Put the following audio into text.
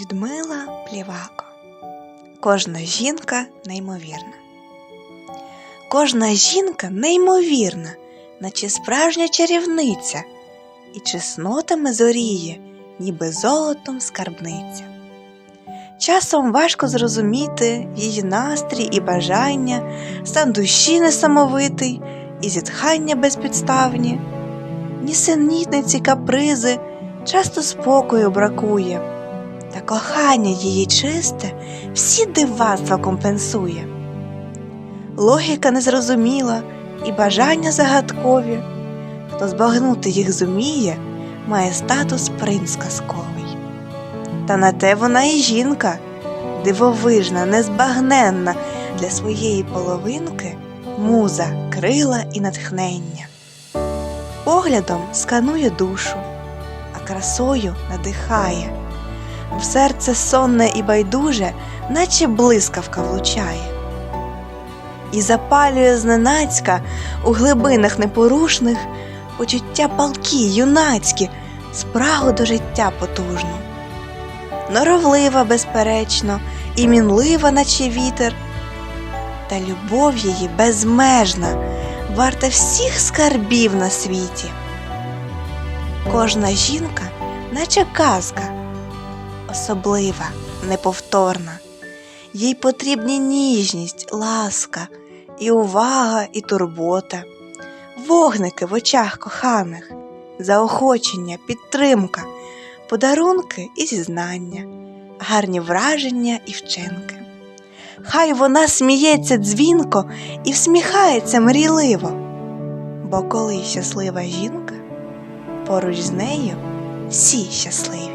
Людмила Плівако. Кожна жінка неймовірна. Кожна жінка неймовірна, наче справжня чарівниця, і чеснотами зоріє, ніби золотом скарбниця. Часом важко зрозуміти її настрій і бажання, стан душі несамовитий і зітхання безпідставні, нісенітниці капризи, часто спокою бракує, та кохання її чисте всі дивацтва компенсує. Логіка незрозуміла і бажання загадкові. Хто збагнути їх зуміє, має статус принц казковий. Та на те вона і жінка, дивовижна, незбагненна для своєї половинки муза, крила і натхнення. Поглядом сканує душу, а красою надихає, в серце сонне і байдуже, наче блискавка влучає. І запалює зненацька у глибинах непорушних почуття палкі, юнацькі, спрагу до життя потужну. Норовлива, безперечно, і мінлива, наче вітер, та любов її безмежна, варта всіх скарбів на світі. Кожна жінка, наче казка, особлива, неповторна. Їй потрібні ніжність, ласка, і увага, і турбота, вогники в очах коханих, заохочення, підтримка, подарунки і зізнання, гарні враження і вчинки. Хай вона сміється дзвінко і всміхається мрійливо, бо коли щаслива жінка, поруч з нею всі щасливі.